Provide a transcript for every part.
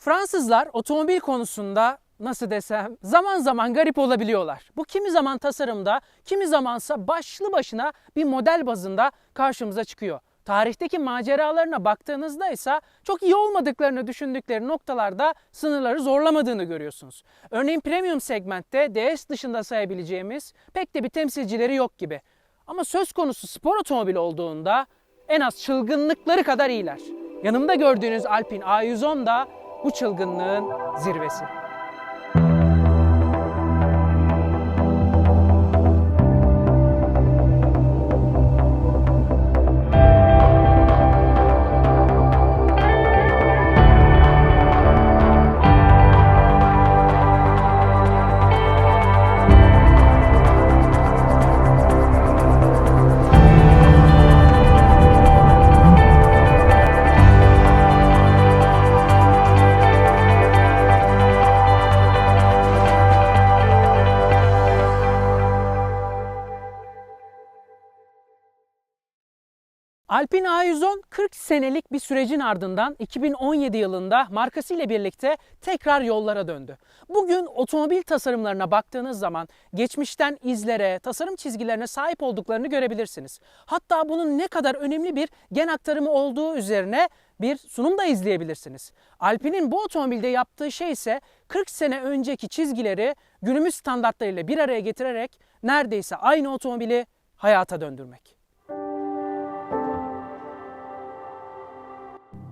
Fransızlar otomobil konusunda nasıl desem zaman zaman garip olabiliyorlar. Bu kimi zaman tasarımda, kimi zamansa başlı başına bir model bazında karşımıza çıkıyor. Tarihteki maceralarına baktığınızda ise çok iyi olmadıklarını düşündükleri noktalarda sınırları zorlamadığını görüyorsunuz. Örneğin premium segmentte DS dışında sayabileceğimiz pek de bir temsilcileri yok gibi. Ama söz konusu spor otomobil olduğunda en az çılgınlıkları kadar iyiler. Yanımda gördüğünüz Alpine A110 da bu çılgınlığın zirvesi. Alpine A110 40 senelik bir sürecin ardından 2017 yılında markasıyla birlikte tekrar yollara döndü. Bugün otomobil tasarımlarına baktığınız zaman geçmişten izlere, tasarım çizgilerine sahip olduklarını görebilirsiniz. Hatta bunun ne kadar önemli bir gen aktarımı olduğu üzerine bir sunum da izleyebilirsiniz. Alpine'in bu otomobilde yaptığı şey ise 40 sene önceki çizgileri günümüz standartlarıyla bir araya getirerek neredeyse aynı otomobili hayata döndürmek.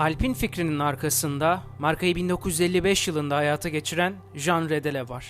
Alpin fikrinin arkasında markayı 1955 yılında hayata geçiren Jean Redele var.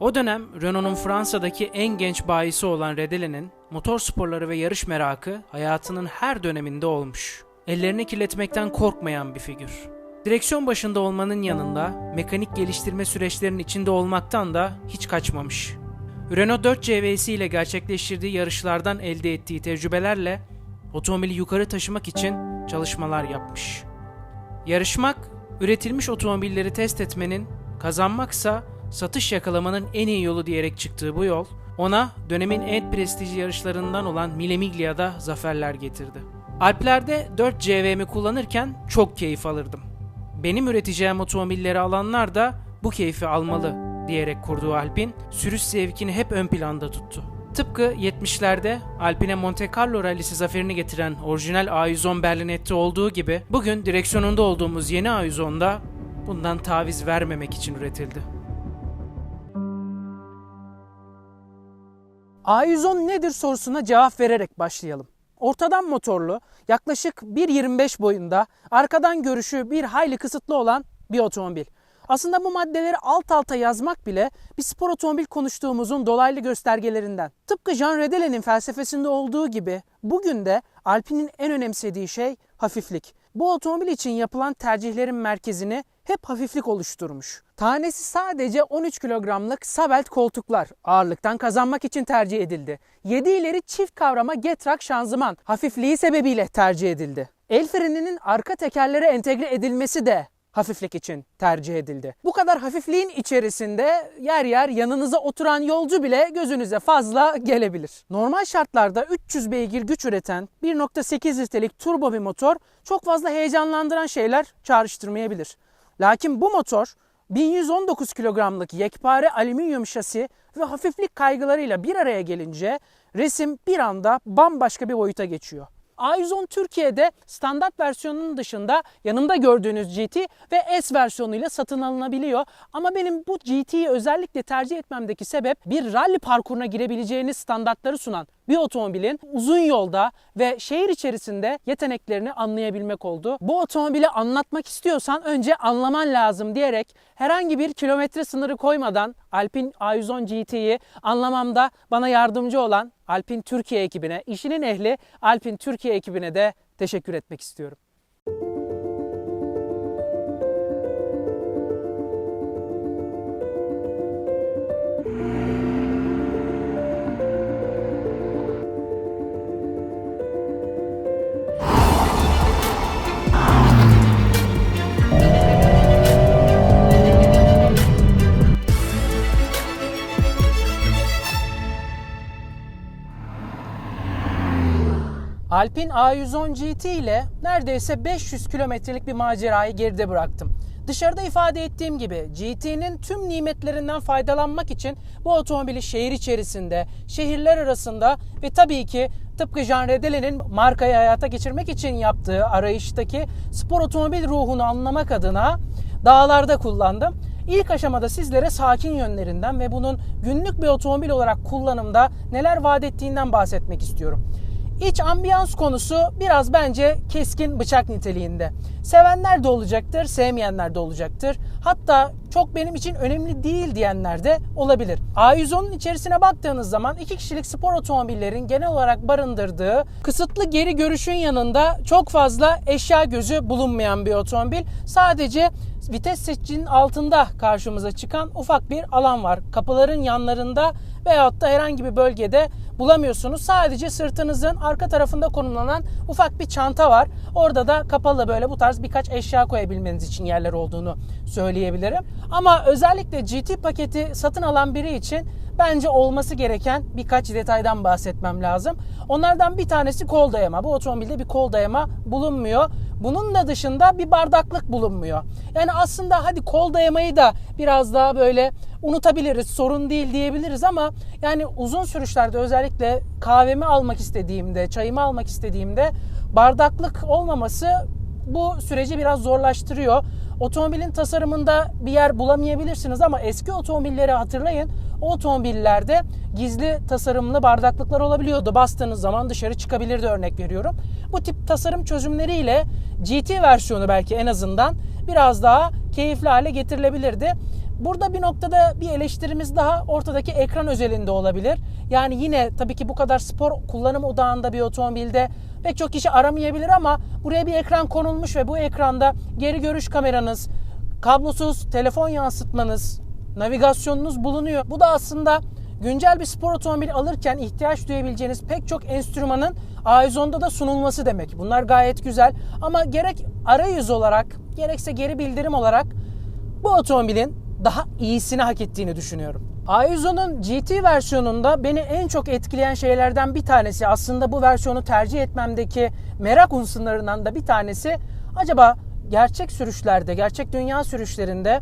O dönem Renault'un Fransa'daki en genç bayisi olan Redele'nin motor sporları ve yarış merakı hayatının her döneminde olmuş. Ellerini kirletmekten korkmayan bir figür. Direksiyon başında olmanın yanında mekanik geliştirme süreçlerinin içinde olmaktan da hiç kaçmamış. Renault 4 CV'si ile gerçekleştirdiği yarışlardan elde ettiği tecrübelerle otomobili yukarı taşımak için çalışmalar yapmış. Yarışmak, üretilmiş otomobilleri test etmenin, kazanmaksa satış yakalamanın en iyi yolu diyerek çıktığı bu yol, ona dönemin en prestijli yarışlarından olan Mille Miglia'da zaferler getirdi. Alplerde 4 CV'mi kullanırken çok keyif alırdım. Benim üreteceğim otomobilleri alanlar da bu keyfi almalı diyerek kurduğu Alpin, sürüş zevkini hep ön planda tuttu. Tıpkı 70'lerde Alpine Monte Carlo rallisi zaferini getiren orijinal A110 Berlinet'te olduğu gibi bugün direksiyonunda olduğumuz yeni A110'da bundan taviz vermemek için üretildi. A110 nedir sorusuna cevap vererek başlayalım. Ortadan motorlu, yaklaşık 1.25 boyunda, arkadan görüşü bir hayli kısıtlı olan bir otomobil. Aslında bu maddeleri alt alta yazmak bile bir spor otomobil konuştuğumuzun dolaylı göstergelerinden. Tıpkı Jean Redele'nin felsefesinde olduğu gibi bugün de Alpine'in en önemsediği şey hafiflik. Bu otomobil için yapılan tercihlerin merkezini hep hafiflik oluşturmuş. Tanesi sadece 13 kilogramlık Sabelt koltuklar ağırlıktan kazanmak için tercih edildi. 7 ileri çift kavrama Getrack şanzıman hafifliği sebebiyle tercih edildi. El freninin arka tekerlere entegre edilmesi de hafiflik için tercih edildi. Bu kadar hafifliğin içerisinde yer yer yanınıza oturan yolcu bile gözünüze fazla gelebilir. Normal şartlarda 300 beygir güç üreten 1.8 litrelik turbo bir motor çok fazla heyecanlandıran şeyler çağrıştırmayabilir. Lakin bu motor 1119 kilogramlık yekpare alüminyum şasi ve hafiflik kaygılarıyla bir araya gelince resim bir anda bambaşka bir boyuta geçiyor. A110 Türkiye'de standart versiyonunun dışında yanımda gördüğünüz GT ve S versiyonuyla satın alınabiliyor. Ama benim bu GT'yi özellikle tercih etmemdeki sebep bir rally parkuruna girebileceğiniz standartları sunan bir otomobilin uzun yolda ve şehir içerisinde yeteneklerini anlayabilmek oldu. Bu otomobili anlatmak istiyorsan önce anlaman lazım diyerek herhangi bir kilometre sınırı koymadan Alpine A110 GT'yi anlamamda bana yardımcı olan Alpine Türkiye ekibine, işinin ehli Alpine Türkiye ekibine de teşekkür etmek istiyorum. Alpine A110 GT ile neredeyse 500 kilometrelik bir macerayı geride bıraktım. Dışarıda ifade ettiğim gibi GT'nin tüm nimetlerinden faydalanmak için bu otomobili şehir içerisinde, şehirler arasında ve tabii ki tıpkı Jean Redele'nin markayı hayata geçirmek için yaptığı arayıştaki spor otomobil ruhunu anlamak adına dağlarda kullandım. İlk aşamada sizlere sakin yönlerinden ve bunun günlük bir otomobil olarak kullanımda neler vaat ettiğinden bahsetmek istiyorum. İç ambiyans konusu biraz bence keskin bıçak niteliğinde. Sevenler de olacaktır, sevmeyenler de olacaktır. Hatta çok benim için önemli değil diyenler de olabilir. A110'un içerisine baktığınız zaman iki kişilik spor otomobillerin genel olarak barındırdığı kısıtlı geri görüşün yanında çok fazla eşya gözü bulunmayan bir otomobil. Sadece vites seçicinin altında karşımıza çıkan ufak bir alan var. Kapıların yanlarında veyahut da herhangi bir bölgede bulamıyorsunuz. Sadece sırtınızın arka tarafında konumlanan ufak bir çanta var. Orada da kapalı böyle bu tarz birkaç eşya koyabilmeniz için yerler olduğunu söyleyebilirim. Ama özellikle GT paketi satın alan biri için bence olması gereken birkaç detaydan bahsetmem lazım. Onlardan bir tanesi kol dayama. Bu otomobilde bir kol dayama bulunmuyor. Bunun da dışında bir bardaklık bulunmuyor. Yani aslında hadi kol dayamayı da biraz daha böyle unutabiliriz, sorun değil diyebiliriz ama yani uzun sürüşlerde özellikle kahvemi almak istediğimde, çayımı almak istediğimde bardaklık olmaması bu süreci biraz zorlaştırıyor. Otomobilin tasarımında bir yer bulamayabilirsiniz ama eski otomobilleri hatırlayın. O otomobillerde gizli tasarımlı bardaklıklar olabiliyordu. Bastığınız zaman dışarı çıkabilirdi örnek veriyorum. Bu tip tasarım çözümleriyle GT versiyonu belki en azından biraz daha keyifli hale getirilebilirdi. Burada bir noktada bir eleştirimiz daha ortadaki ekran özelinde olabilir. Yani yine tabii ki bu kadar spor kullanım odağında bir otomobilde pek çok kişi aramayabilir ama buraya bir ekran konulmuş ve bu ekranda geri görüş kameranız, kablosuz telefon yansıtmanız, navigasyonunuz bulunuyor. Bu da aslında güncel bir spor otomobili alırken ihtiyaç duyabileceğiniz pek çok enstrümanın A110'da da sunulması demek. Bunlar gayet güzel ama gerek arayüz olarak gerekse geri bildirim olarak bu otomobilin daha iyisini hak ettiğini düşünüyorum. A110'un GT versiyonunda beni en çok etkileyen şeylerden bir tanesi aslında bu versiyonu tercih etmemdeki merak unsurlarından da bir tanesi acaba gerçek sürüşlerde, gerçek dünya sürüşlerinde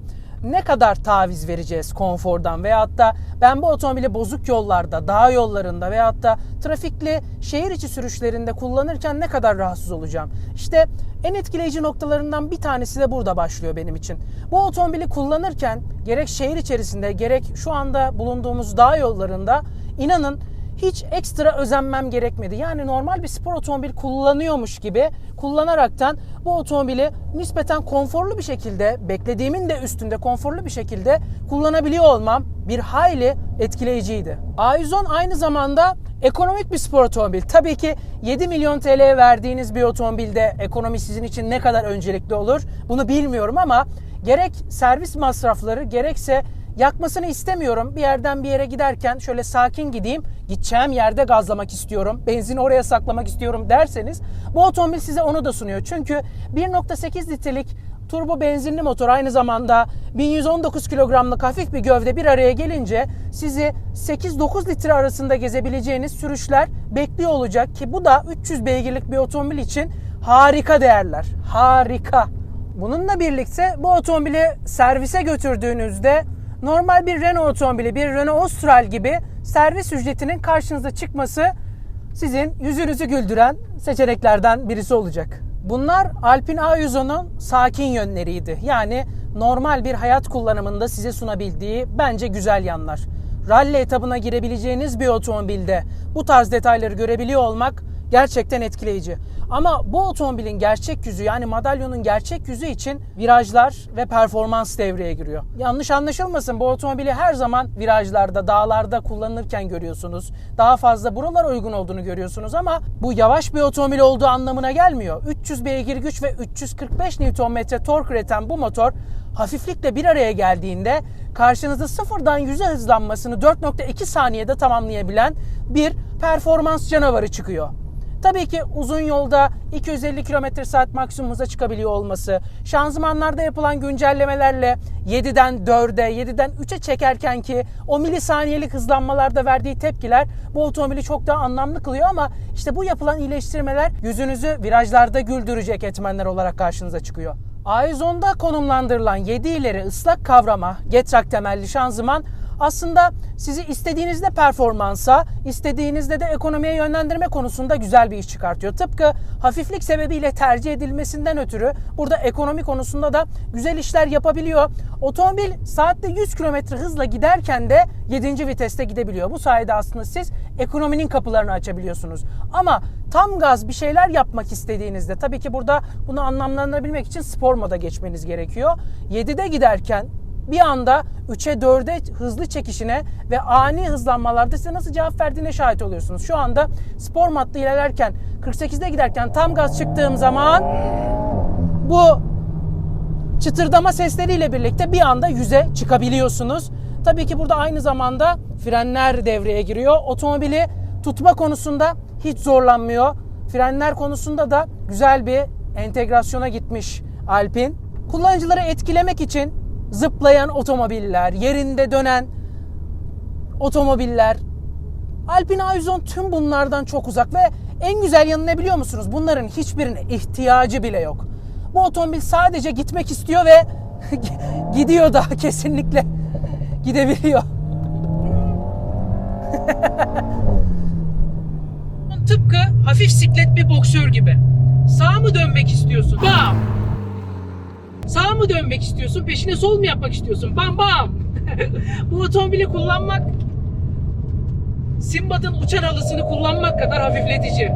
ne kadar taviz vereceğiz konfordan veyahut da ben bu otomobili bozuk yollarda, dağ yollarında veyahut da trafikli şehir içi sürüşlerinde kullanırken ne kadar rahatsız olacağım? İşte en etkileyici noktalarından bir tanesi de burada başlıyor benim için. Bu otomobili kullanırken gerek şehir içerisinde gerek şu anda bulunduğumuz dağ yollarında inanın hiç ekstra özenmem gerekmedi. Yani normal bir spor otomobil kullanıyormuş gibi kullanaraktan bu otomobili nispeten konforlu bir şekilde, beklediğimin de üstünde konforlu bir şekilde kullanabiliyor olmam bir hayli etkileyiciydi. A110 aynı zamanda ekonomik bir spor otomobil. Tabii ki 7 milyon TL verdiğiniz bir otomobilde ekonomi sizin için ne kadar öncelikli olur bunu bilmiyorum ama gerek servis masrafları gerekse yakmasını istemiyorum. Bir yerden bir yere giderken şöyle sakin gideyim. Gideceğim yerde gazlamak istiyorum. Benzini oraya saklamak istiyorum derseniz bu otomobil size onu da sunuyor. Çünkü 1.8 litrelik turbo benzinli motor aynı zamanda 1119 kilogramlık hafif bir gövde bir araya gelince sizi 8-9 litre arasında gezebileceğiniz sürüşler bekliyor olacak ki bu da 300 beygirlik bir otomobil için harika değerler. Harika. Bununla birlikte bu otomobili servise götürdüğünüzde normal bir Renault otomobili, bir Renault Austral gibi servis ücretinin karşınıza çıkması sizin yüzünüzü güldüren seçeneklerden birisi olacak. Bunlar Alpine A110'un sakin yönleriydi. Yani normal bir hayat kullanımında size sunabildiği bence güzel yanlar. Rally etabına girebileceğiniz bir otomobilde bu tarz detayları görebiliyor olmak gerçekten etkileyici. Ama bu otomobilin gerçek yüzü yani madalyonun gerçek yüzü için virajlar ve performans devreye giriyor. Yanlış anlaşılmasın bu otomobili her zaman virajlarda, dağlarda kullanılırken görüyorsunuz. Daha fazla buralara uygun olduğunu görüyorsunuz ama bu yavaş bir otomobil olduğu anlamına gelmiyor. 300 beygir güç ve 345 Nm tork üreten bu motor hafiflikle bir araya geldiğinde karşınızda sıfırdan 100'e hızlanmasını 4.2 saniyede tamamlayabilen bir performans canavarı çıkıyor. Tabii ki uzun yolda 250 km saat maksimum hıza çıkabiliyor olması, şanzımanlarda yapılan güncellemelerle 7'den 4'e, 7'den 3'e çekerken ki o milisaniyelik hızlanmalarda verdiği tepkiler bu otomobili çok daha anlamlı kılıyor ama işte bu yapılan iyileştirmeler yüzünüzü virajlarda güldürecek etmenler olarak karşınıza çıkıyor. Aizon'da konumlandırılan 7 ileri ıslak kavrama, Getrak temelli şanzıman aslında sizi istediğinizde performansa, istediğinizde de ekonomiye yönlendirme konusunda güzel bir iş çıkartıyor. Tıpkı hafiflik sebebiyle tercih edilmesinden ötürü burada ekonomi konusunda da güzel işler yapabiliyor. Otomobil saatte 100 km hızla giderken de 7. viteste gidebiliyor. Bu sayede aslında siz ekonominin kapılarını açabiliyorsunuz. Ama tam gaz bir şeyler yapmak istediğinizde tabii ki burada bunu anlamlandırabilmek için spor moda geçmeniz gerekiyor. 7'de giderken bir anda 3'e 4'e hızlı çekişine ve ani hızlanmalarda size nasıl cevap verdiğine şahit oluyorsunuz. Şu anda spor matlı ilerlerken 48'de giderken tam gaz çıktığım zaman bu çıtırdama sesleriyle birlikte bir anda yüze çıkabiliyorsunuz. Tabii ki burada aynı zamanda frenler devreye giriyor. Otomobili tutma konusunda hiç zorlanmıyor. Frenler konusunda da güzel bir entegrasyona gitmiş Alpin. Kullanıcıları etkilemek için zıplayan otomobiller, yerinde dönen otomobiller. Alpine A110 tüm bunlardan çok uzak ve en güzel yanı ne biliyor musunuz? Bunların hiçbirine ihtiyacı bile yok. Bu otomobil sadece gitmek istiyor ve gidiyor da kesinlikle gidebiliyor. Tıpkı hafif siklet bir boksör gibi. Sağa mı dönmek istiyorsun? Bam! Sağa mı dönmek istiyorsun? Peşine sol mu yapmak istiyorsun? Bam bam! Bu otomobili kullanmak Simbad'ın uçan halısını kullanmak kadar hafifletici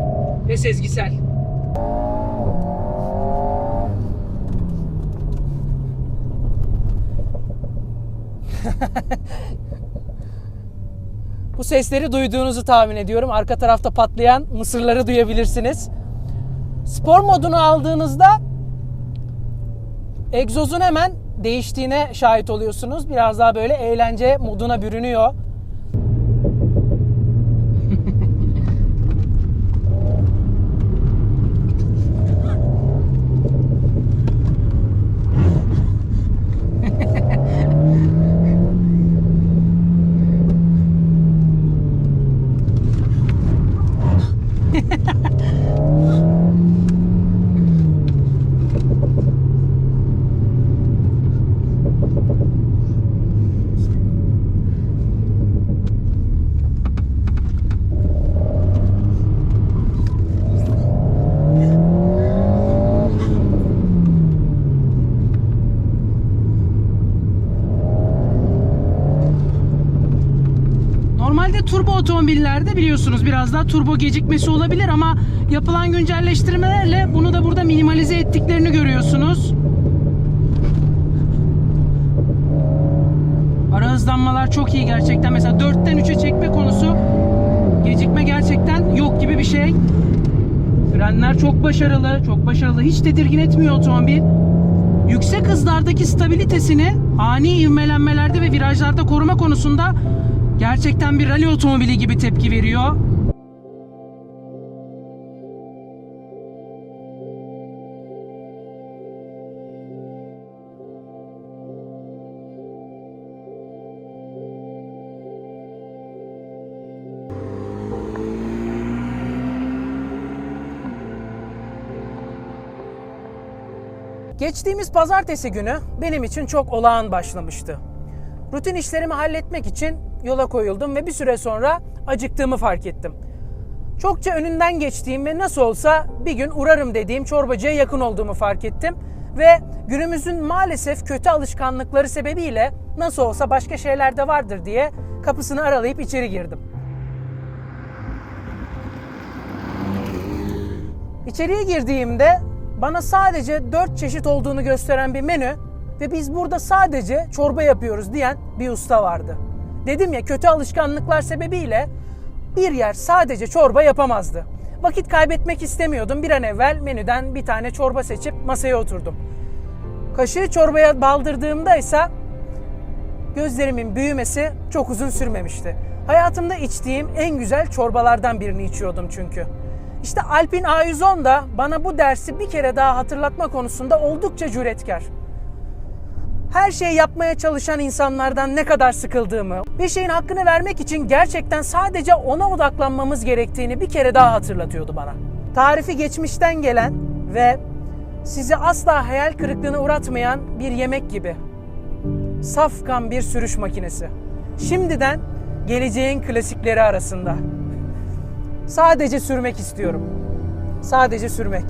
ve sezgisel. Bu sesleri duyduğunuzu tahmin ediyorum. Arka tarafta patlayan mısırları duyabilirsiniz. Spor modunu aldığınızda egzozun hemen değiştiğine şahit oluyorsunuz. Biraz daha böyle eğlence moduna bürünüyor. Normalde turbo otomobillerde biliyorsunuz biraz daha turbo gecikmesi olabilir ama yapılan güncelleştirmelerle bunu da burada minimalize ettiklerini görüyorsunuz. Ara hızlanmalar çok iyi gerçekten. Mesela 4'ten 3'e çekme konusu gecikme gerçekten yok gibi bir şey. Frenler çok başarılı, çok başarılı. Hiç tedirgin etmiyor otomobil. Yüksek hızlardaki stabilitesini ani ivmelenmelerde ve virajlarda koruma konusunda gerçekten bir rally otomobili gibi tepki veriyor. Geçtiğimiz pazartesi günü benim için çok olağan başlamıştı. Rutin işlerimi halletmek için yola koyuldum ve bir süre sonra acıktığımı fark ettim. Çokça önünden geçtiğim ve nasıl olsa bir gün uğrarım dediğim çorbacıya yakın olduğumu fark ettim ve günümüzün maalesef kötü alışkanlıkları sebebiyle nasıl olsa başka şeyler de vardır diye kapısını aralayıp içeri girdim. İçeriye girdiğimde bana sadece 4 çeşit olduğunu gösteren bir menü ve biz burada sadece çorba yapıyoruz diyen bir usta vardı. Dedim ya kötü alışkanlıklar sebebiyle bir yer sadece çorba yapamazdı. Vakit kaybetmek istemiyordum. Bir an evvel menüden bir tane çorba seçip masaya oturdum. Kaşığı çorbaya baldırdığımda ise gözlerimin büyümesi çok uzun sürmemişti. Hayatımda içtiğim en güzel çorbalardan birini içiyordum çünkü. İşte Alpin A110 da bana bu dersi bir kere daha hatırlatma konusunda oldukça cüretkar her şeyi yapmaya çalışan insanlardan ne kadar sıkıldığımı, bir şeyin hakkını vermek için gerçekten sadece ona odaklanmamız gerektiğini bir kere daha hatırlatıyordu bana. Tarifi geçmişten gelen ve sizi asla hayal kırıklığına uğratmayan bir yemek gibi. Safkan bir sürüş makinesi. Şimdiden geleceğin klasikleri arasında. Sadece sürmek istiyorum. Sadece sürmek.